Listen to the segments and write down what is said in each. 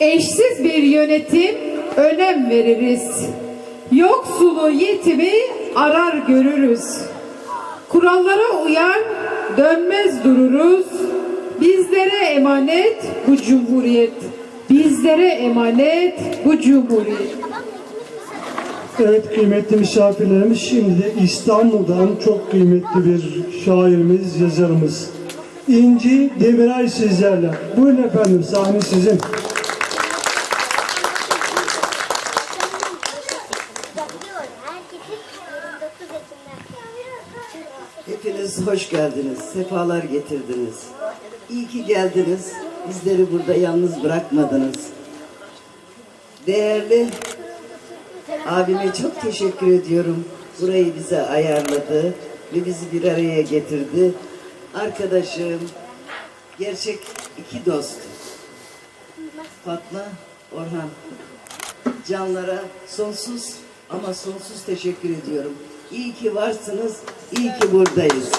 Eşsiz bir yönetim önem veririz. Yoksulu yetimi arar görürüz. Kurallara uyar dönmez dururuz. Bizlere emanet bu cumhuriyet. Bizlere emanet bu cumhuriyet. Evet kıymetli misafirlerimiz şimdi İstanbul'dan çok kıymetli bir şairimiz, yazarımız İnci Demiray sizlerle. Buyurun efendim sahne sizin. Hepiniz hoş geldiniz, sefalar getirdiniz. İyi ki geldiniz, bizleri burada yalnız bırakmadınız. Değerli abime çok teşekkür ediyorum. Burayı bize ayarladı ve bizi bir araya getirdi. Arkadaşım, gerçek iki dost. Fatma, Orhan. Canlara sonsuz ama sonsuz teşekkür ediyorum. İyi ki varsınız, iyi ki buradayız.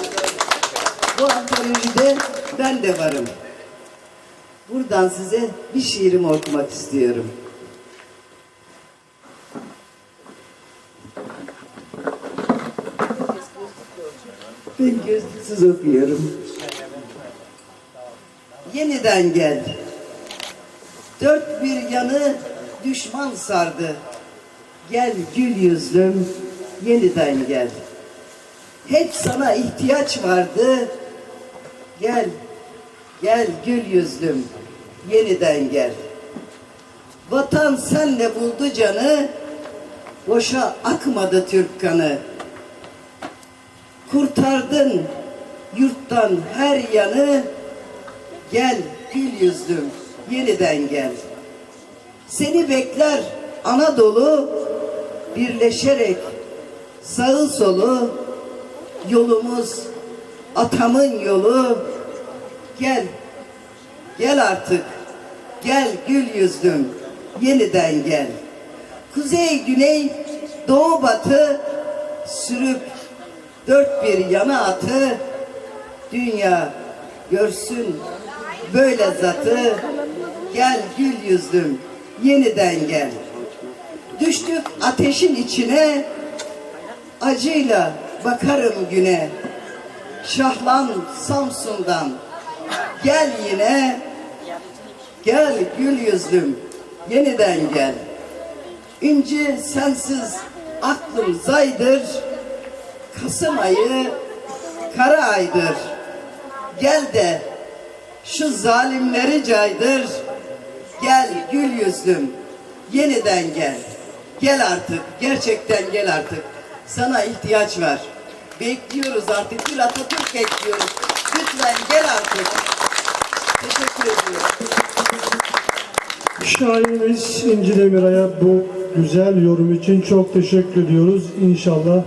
Bu antolojide ben de varım. Buradan size bir şiirimi okumak istiyorum. Ben gözlüksüz okuyorum. Yeniden gel. Dört bir yanı düşman sardı. Gel gül yüzlüm, yeniden gel. Hep sana ihtiyaç vardı. Gel, gel gül yüzlüm, yeniden gel. Vatan senle buldu canı, boşa akmadı Türk kanı. Kurtardın yurttan her yanı, gel gül yüzlüm, yeniden gel. Seni bekler Anadolu birleşerek sağı solu yolumuz atamın yolu. Gel gel artık. Gel gül yüzlüm yeniden gel. Kuzey güney doğu batı sürüp dört bir yana atı. Dünya görsün böyle zatı. Gel gül yüzlüm yeniden gel. Düştük ateşin içine acıyla bakarım güne. Şahlan Samsun'dan. Gel yine. Gel gül yüzlüm. Yeniden gel. İnci sensiz aklım zaydır. Kasım ayı kara aydır. Gel de şu zalimleri caydır. Gel gül yüzlüm. Yeniden gel. Gel artık. Gerçekten gel artık. Sana ihtiyaç var Bekliyoruz artık. Bir Atatürk bekliyoruz. Lütfen gel artık. Teşekkür ediyorum. Şairimiz İnci Demiray'a bu güzel yorum için çok teşekkür ediyoruz. İnşallah